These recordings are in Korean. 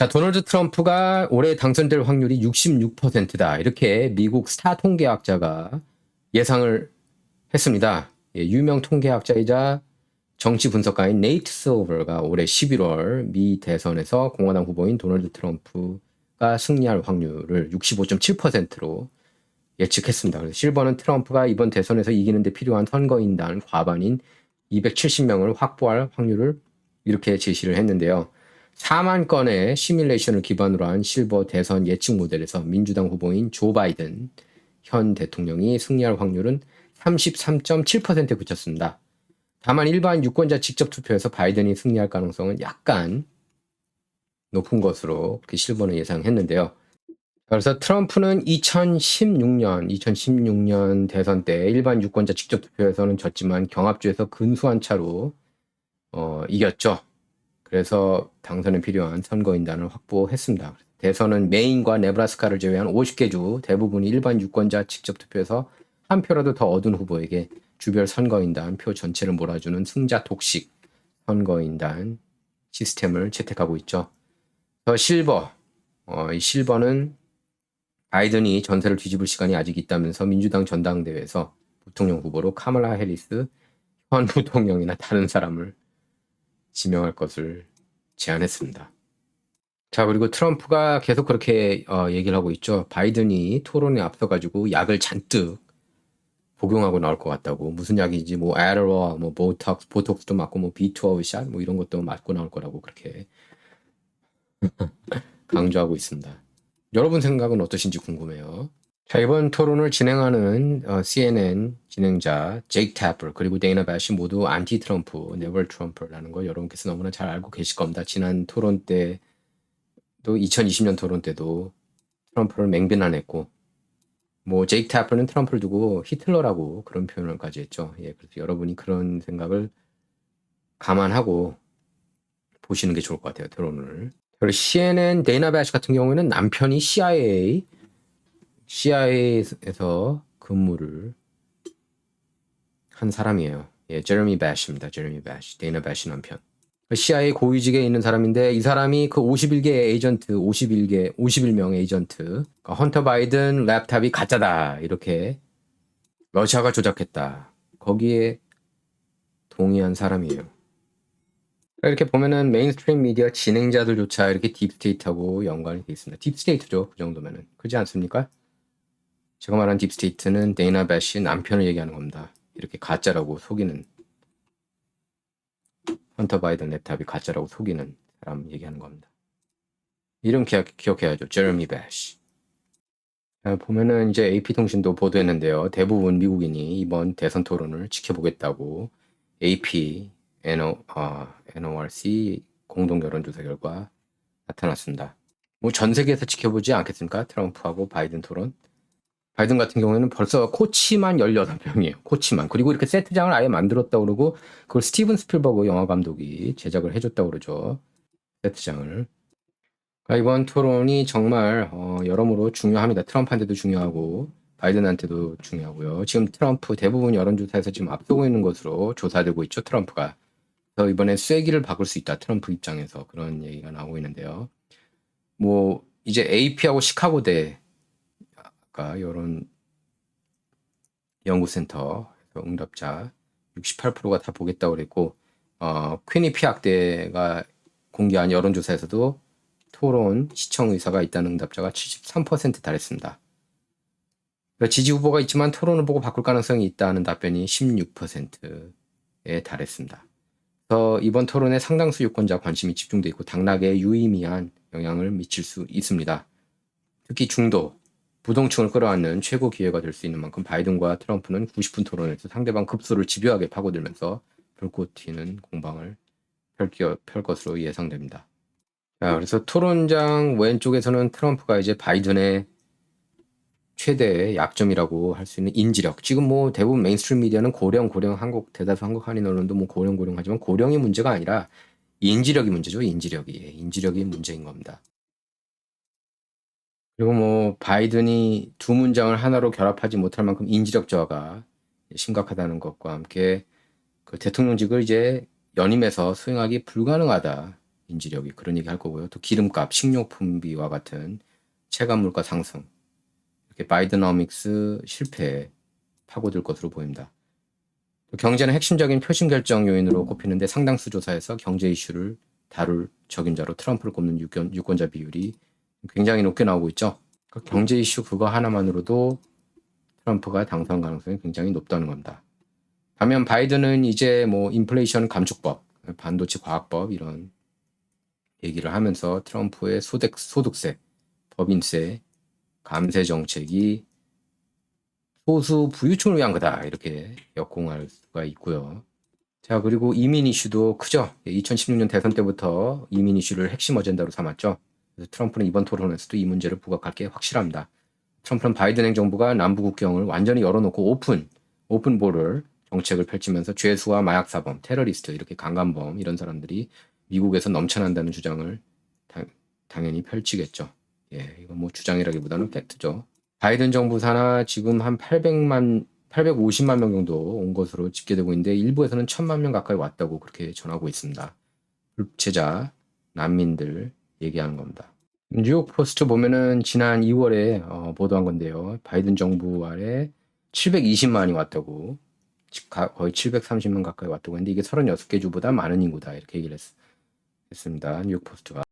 자, 도널드 트럼프가 올해 당선될 확률이 66%다. 이렇게 미국 스타 통계학자가 예상을 했습니다. 예, 유명 통계학자이자 정치 분석가인 네이트 소버가 올해 11월 미 대선에서 공화당 후보인 도널드 트럼프가 승리할 확률을 65.7%로 예측했습니다. 그래서 실버는 트럼프가 이번 대선에서 이기는데 필요한 선거인단 과반인 270명을 확보할 확률을 이렇게 제시를 했는데요. 4만 건의 시뮬레이션을 기반으로 한 실버 대선 예측 모델에서 민주당 후보인 조 바이든 현 대통령이 승리할 확률은 33.7%에 그쳤습니다. 다만 일반 유권자 직접 투표에서 바이든이 승리할 가능성은 약간 높은 것으로 그렇게 실버는 예상했는데요. 그래서 트럼프는 2016년, 2016년 대선 때 일반 유권자 직접 투표에서는 졌지만 경합주에서 근소한 차로 어, 이겼죠. 그래서 당선에 필요한 선거인단을 확보했습니다. 대선은 메인과 네브라스카를 제외한 50개 주 대부분이 일반 유권자 직접 투표에서 한 표라도 더 얻은 후보에게 주별 선거인단 표 전체를 몰아주는 승자 독식 선거인단 시스템을 채택하고 있죠. 더 실버, 어, 이 실버는 바이든이 전세를 뒤집을 시간이 아직 있다면서 민주당 전당대회에서 부통령 후보로 카멀라 해리스 현 부통령이나 다른 사람을 지명할 것을 제안했습니다. 자, 그리고 트럼프가 계속 그렇게 어, 얘기를 하고 있죠. 바이든이 토론에 앞서가지고 약을 잔뜩 복용하고 나올 것 같다고. 무슨 약인지 뭐 에르와 뭐 보톡스, 보톡스도 맞고 뭐 B12 샷 뭐 이런 것도 맞고 나올 거라고 그렇게 강조하고 있습니다. 여러분 생각은 어떠신지 궁금해요. 자, 이번 토론을 진행하는 어, CNN 진행자 제이크 태플 그리고 데이나 배시 모두 안티 트럼프, 네버 트럼프라는 거 여러분께서 너무나 잘 알고 계실 겁니다. 지난 토론 때도 2020년 토론 때도 트럼프를 맹비난했고 뭐 제이크 태플은 트럼프를 두고 히틀러라고 그런 표현을까지 했죠. 예, 그래서 여러분이 그런 생각을 감안하고 보시는 게 좋을 것 같아요. 토론을. 그리고 CNN 데이나 배시 같은 경우에는 남편이 CIA CIA에서 근무를 한 사람이에요. 예, 제레미 배시입니다. 제레미 배시. 데이나 배시 남편. CIA 고위직에 있는 사람인데 이 사람이 그 51개 에이전트, 51개, 51명 에이전트, 그러니까 헌터 바이든 랩탑이 가짜다 이렇게 러시아가 조작했다. 거기에 동의한 사람이에요. 이렇게 보면은 메인스트림 미디어 진행자들조차 이렇게 딥스테이트하고 연관이 돼 있습니다. 딥스테이트죠. 그 정도면은. 그렇지 않습니까? 제가 말한 딥스테이트는 데이나 배시 남편을 얘기하는 겁니다. 이렇게 가짜라고 속이는 헌터 바이든 랩탑이 가짜라고 속이는 사람 얘기하는 겁니다. 이름 기억, 기억해야죠. 제레미 배시. 보면은 이제 AP통신도 보도했는데요. 대부분 미국인이 이번 대선 토론을 지켜보겠다고 AP, NO, 어, NORC 공동 여론조사 결과 나타났습니다. 뭐 전 세계에서 지켜보지 않겠습니까? 트럼프하고 바이든 토론. 바이든 같은 경우에는 벌써 코치만 16명이에요. 코치만. 그리고 이렇게 세트장을 아예 만들었다고 그러고 그걸 스티븐 스필버그 영화 감독이 제작을 해줬다고 그러죠. 세트장을. 그러니까 이번 토론이 정말 어, 여러모로 중요합니다. 트럼프한테도 중요하고 바이든한테도 중요하고요. 지금 트럼프 대부분 여론조사에서 지금 앞서고 있는 것으로 조사되고 있죠. 트럼프가. 그래서 이번에 쐐기를 바꿀 수 있다. 트럼프 입장에서 그런 얘기가 나오고 있는데요. 뭐 이제 AP하고 시카고대 아까 이런 연구센터 응답자 68%가 다 보겠다고 그랬고 어, 퀸니피학대가 공개한 여론조사에서도 토론 시청 의사가 있다는 응답자가 73% 달했습니다. 그러니까 지지 후보가 있지만 토론을 보고 바꿀 가능성이 있다는 답변이 16%에 달했습니다. 그래서 이번 토론에 상당수 유권자 관심이 집중돼 있고 당락에 유의미한 영향을 미칠 수 있습니다. 특히 중도, 부동층을 끌어안는 최고 기회가 될 수 있는 만큼 바이든과 트럼프는 90분 토론에서 상대방 급소를 집요하게 파고들면서 불꽃 튀는 공방을 펼, 펼 것으로 예상됩니다. 자, 그래서 토론장 왼쪽에서는 트럼프가 이제 바이든의 최대 약점이라고 할 수 있는 인지력. 지금 뭐 대부분 메인스트림 미디어는 고령, 고령, 한국, 대다수 한국 한인 언론도 뭐 고령, 고령 하지만 고령이 문제가 아니라 인지력이 문제죠. 인지력이. 인지력이 문제인 겁니다. 그리고 뭐 바이든이 두 문장을 하나로 결합하지 못할 만큼 인지력 저하가 심각하다는 것과 함께 그 대통령직을 이제 연임해서 수행하기 불가능하다 인지력이 그런 얘기 할 거고요. 또 기름값, 식료품비와 같은 체감 물가 상승 이렇게 바이드너믹스 실패에 파고들 것으로 보입니다. 또 경제는 핵심적인 표심 결정 요인으로 꼽히는데 상당수 조사에서 경제 이슈를 다룰 적임자로 트럼프를 꼽는 유권, 유권자 비율이 굉장히 높게 나오고 있죠. 그 경제 이슈 그거 하나만으로도 트럼프가 당선 가능성이 굉장히 높다는 겁니다. 반면 바이든은 이제 뭐 인플레이션 감축법, 반도체 과학법 이런 얘기를 하면서 트럼프의 소득, 소득세, 법인세, 감세 정책이 소수 부유층을 위한 거다 이렇게 역공할 수가 있고요. 자 그리고 이민 이슈도 크죠. 2016년 대선 때부터 이민 이슈를 핵심 어젠다로 삼았죠. 트럼프는 이번 토론에서도 이 문제를 부각할 게 확실합니다. 트럼프는 바이든 행정부가 남부 국경을 완전히 열어놓고 오픈 오픈볼을 정책을 펼치면서 죄수와 마약 사범, 테러리스트 이렇게 강간범 이런 사람들이 미국에서 넘쳐난다는 주장을 당, 당연히 펼치겠죠. 예, 이건 뭐 주장이라기보다는 팩트죠. 바이든 정부 산하 지금 한 800만 850만 명 정도 온 것으로 집계되고 있는데 일부에서는 1000만 명 가까이 왔다고 그렇게 전하고 있습니다. 불체자, 난민들 얘기하는 겁니다. 뉴욕 포스트 보면은 지난 2월에 어, 보도한 건데요. 바이든 정부 아래 720만이 왔다고 거의 730만 가까이 왔다고 했는데 이게 36개 주보다 많은 인구다 이렇게 얘기를 했, 했습니다. 뉴욕 포스트가.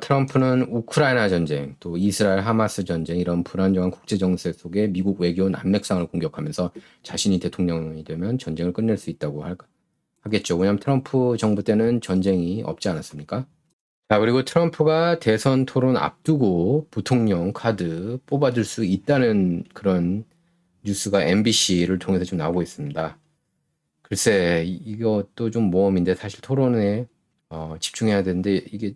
트럼프는 우크라이나 전쟁, 또 이스라엘 하마스 전쟁 이런 불안정한 국제 정세 속에 미국 외교 난맥상을 공격하면서 자신이 대통령이 되면 전쟁을 끝낼 수 있다고 할, 하겠죠. 왜냐하면 트럼프 정부 때는 전쟁이 없지 않았습니까? 자, 그리고 트럼프가 대선 토론 앞두고 부통령 카드 뽑아줄 수 있다는 그런 뉴스가 MBC를 통해서 좀 나오고 있습니다. 글쎄, 이것도 좀 모험인데 사실 토론에 어, 집중해야 되는데 이게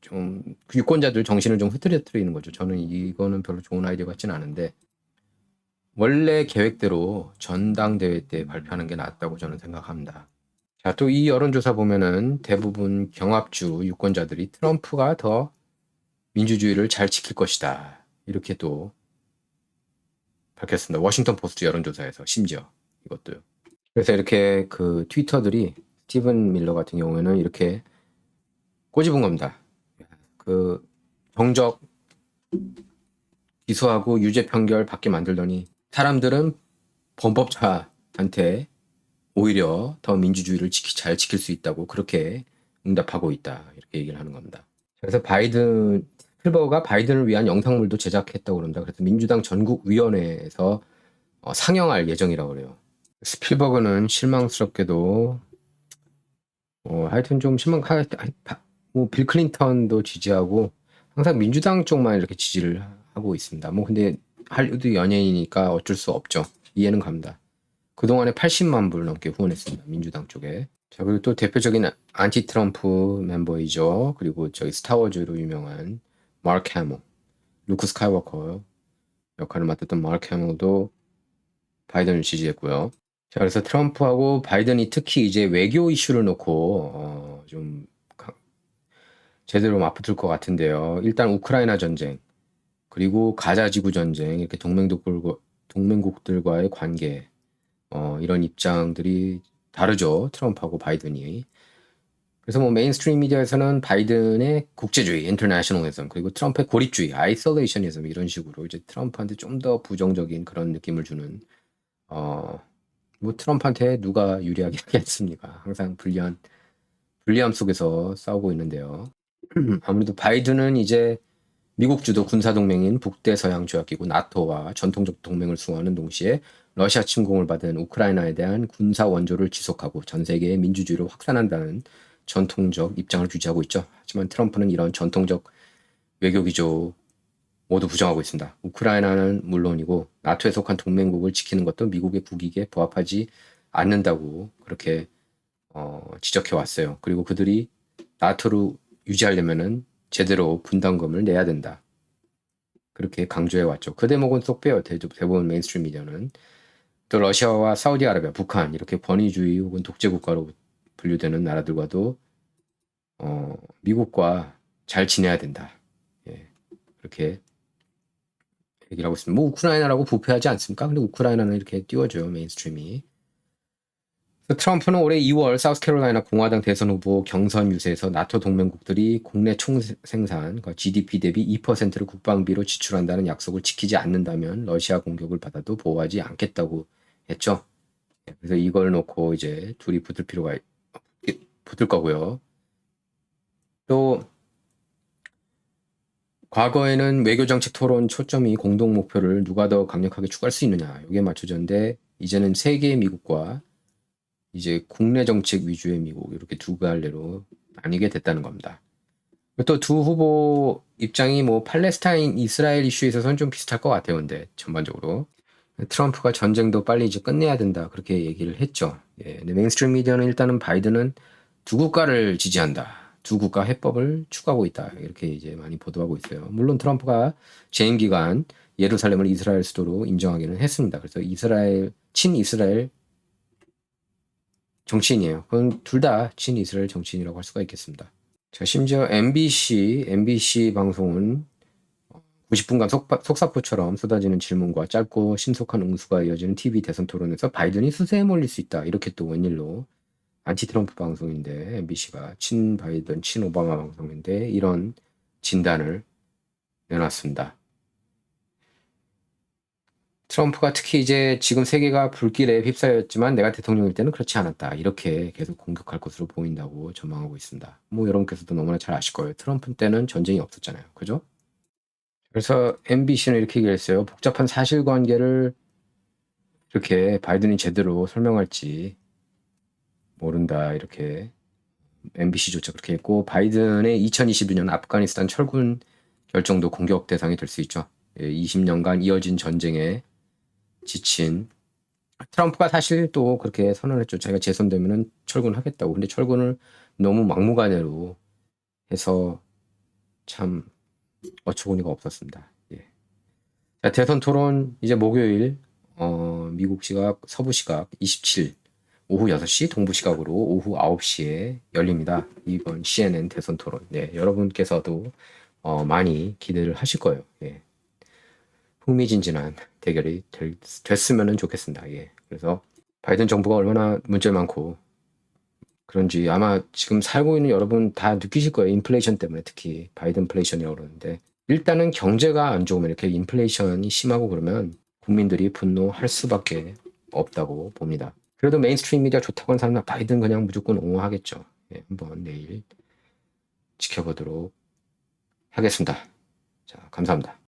좀 유권자들 정신을 좀 흐트러뜨리는 거죠. 저는 이거는 별로 좋은 아이디어 같지는 않은데 원래 계획대로 전당대회 때 발표하는 게 낫다고 저는 생각합니다. 자, 또 이 여론조사 보면은 대부분 경합주 유권자들이 트럼프가 더 민주주의를 잘 지킬 것이다. 이렇게 또 밝혔습니다. 워싱턴 포스트 여론조사에서 심지어 이것도요. 그래서 이렇게 그 트위터들이 스티븐 밀러 같은 경우에는 이렇게 꼬집은 겁니다. 그 정적 기소하고 유죄 판결 받게 만들더니 사람들은 범법자한테 오히려 더 민주주의를 지키, 잘 지킬 수 있다고 그렇게 응답하고 있다 이렇게 얘기를 하는 겁니다. 그래서 바이든 스필버가 바이든을 위한 영상물도 제작했다고 그럽니다. 그래서 민주당 전국위원회에서 어, 상영할 예정이라고 그래요. 스필버그는 실망스럽게도 어, 하여튼 좀 실망 뭐 빌 클린턴도 지지하고 항상 민주당 쪽만 이렇게 지지를 하고 있습니다. 뭐 근데 할리우드 연예인이니까 어쩔 수 없죠. 이해는 갑니다. 그동안에 80만 불 넘게 후원했습니다. 민주당 쪽에. 자, 그리고 또 대표적인 안티 트럼프 멤버이죠. 그리고 저기 스타워즈로 유명한 마크 해머, 루크 스카이워커 역할을 맡았던 마크 해머도 바이든을 지지했고요. 자, 그래서 트럼프하고 바이든이 특히 이제 외교 이슈를 놓고 어, 좀 제대로 맞붙을 것 같은데요. 일단 우크라이나 전쟁, 그리고 가자 지구 전쟁, 이렇게 동맹국들과, 동맹국들과의 관계, 어, 이런 입장들이 다르죠. 트럼프하고 바이든이. 그래서 뭐 메인스트림 미디어에서는 바이든의 국제주의, 인터내셔널리즘, 그리고 트럼프의 고립주의, 아이솔레이션이즘 이런 식으로 이제 트럼프한테 좀 더 부정적인 그런 느낌을 주는 어, 뭐 트럼프한테 누가 유리하게 하겠습니까? 항상 불리한 불리함 속에서 싸우고 있는데요. 아무래도 바이든은 이제 미국 주도 군사 동맹인 북대서양 조약기구 나토와 전통적 동맹을 수호하는 동시에 러시아 침공을 받은 우크라이나에 대한 군사 원조를 지속하고 전 세계의 민주주의를 확산한다는 전통적 입장을 유지하고 있죠. 하지만 트럼프는 이런 전통적 외교 기조 모두 부정하고 있습니다. 우크라이나는 물론이고 나토에 속한 동맹국을 지키는 것도 미국의 국익에 부합하지 않는다고 그렇게 어, 지적해 왔어요. 그리고 그들이 나토를 유지하려면은 제대로 분담금을 내야 된다. 그렇게 강조해 왔죠. 그 대목은 쏙 빼요. 대부분 메인스트림 미디어는. 또 러시아와 사우디아라비아, 북한 이렇게 권위주의 혹은 독재 국가로 분류되는 나라들과도 어, 미국과 잘 지내야 된다. 예, 그렇게 얘기를 하고 있습니다. 뭐 우크라이나라고 부패하지 않습니까? 근데 우크라이나는 이렇게 띄워줘요 메인스트림이. 트럼프는 올해 2월 사우스캐롤라이나 공화당 대선 후보 경선 유세에서 나토 동맹국들이 국내 총생산, 그러니까 GDP 대비 2%를 국방비로 지출한다는 약속을 지키지 않는다면 러시아 공격을 받아도 보호하지 않겠다고 했죠. 예, 그래서 이걸 놓고 이제 둘이 붙을 필요가 있- 붙을 거고요. 또 과거에는 외교 정책 토론 초점이 공동 목표를 누가 더 강력하게 추구할 수 있느냐 이게 맞춰졌는데 이제는 세계 미국과 이제 국내 정책 위주의 미국 이렇게 두 갈래로 나뉘게 됐다는 겁니다. 또 두 후보 입장이 뭐 팔레스타인 이스라엘 이슈에 있어서는 좀 비슷할 것 같아요. 근데 전반적으로 트럼프가 전쟁도 빨리 이제 끝내야 된다 그렇게 얘기를 했죠. 예, 근데 메인스트림 미디어는 일단은 바이든은 두 국가를 지지한다. 두 국가 해법을 추구하고 있다. 이렇게 이제 많이 보도하고 있어요. 물론 트럼프가 재임 기간 예루살렘을 이스라엘 수도로 인정하기는 했습니다. 그래서 이스라엘 친 이스라엘 정치인이에요. 그건 둘 다 친 이스라엘 정치인이라고 할 수가 있겠습니다. 자, 심지어 MBC, MBC 방송은 90분간 속바, 속사포처럼 쏟아지는 질문과 짧고 신속한 응수가 이어지는 TV 대선 토론에서 바이든이 수세에 몰릴 수 있다. 이렇게 또 웬일로 안티 트럼프 방송인데 MBC가 친 바이든, 친 오바마 방송인데 이런 진단을 내놨습니다. 트럼프가 특히 이제 지금 세계가 불길에 휩싸였지만 내가 대통령일 때는 그렇지 않았다. 이렇게 계속 공격할 것으로 보인다고 전망하고 있습니다. 뭐 여러분께서도 너무나 잘 아실 거예요. 트럼프 때는 전쟁이 없었잖아요. 그죠? 그래서 MBC는 이렇게 얘기했어요. 복잡한 사실관계를 이렇게 바이든이 제대로 설명할지 모른다. 이렇게 MBC조차 그렇게 했고 바이든의 2022년 아프가니스탄 철군 결정도 공격 대상이 될 수 있죠. 예, 20년간 이어진 전쟁에 지친 트럼프가 사실 또 그렇게 선언했죠. 자기가 재선되면은 철군하겠다고. 근데 철군을 너무 막무가내로 해서 참 어처구니가 없었습니다. 예. 자, 대선 토론 이제 목요일 어, 미국 시각 서부 시각 27 오후 6시 동부 시각으로 오후 9시에 열립니다. 이번 CNN 대선 토론. 네, 여러분께서도 어, 많이 기대를 하실 거예요. 예. 흥미진진한 대결이 될, 됐으면 좋겠습니다. 예. 그래서 바이든 정부가 얼마나 문제 많고 그런지 아마 지금 살고 있는 여러분 다 느끼실 거예요. 인플레이션 때문에 특히 바이든 인플레이션이라고 그러는데 일단은 경제가 안 좋으면 이렇게 인플레이션이 심하고 그러면 국민들이 분노할 수밖에 없다고 봅니다. 그래도 메인스트림 미디어 좋다고 하는 사람은 바이든 그냥 무조건 옹호하겠죠. 예, 한번 내일 지켜보도록 하겠습니다. 자, 감사합니다.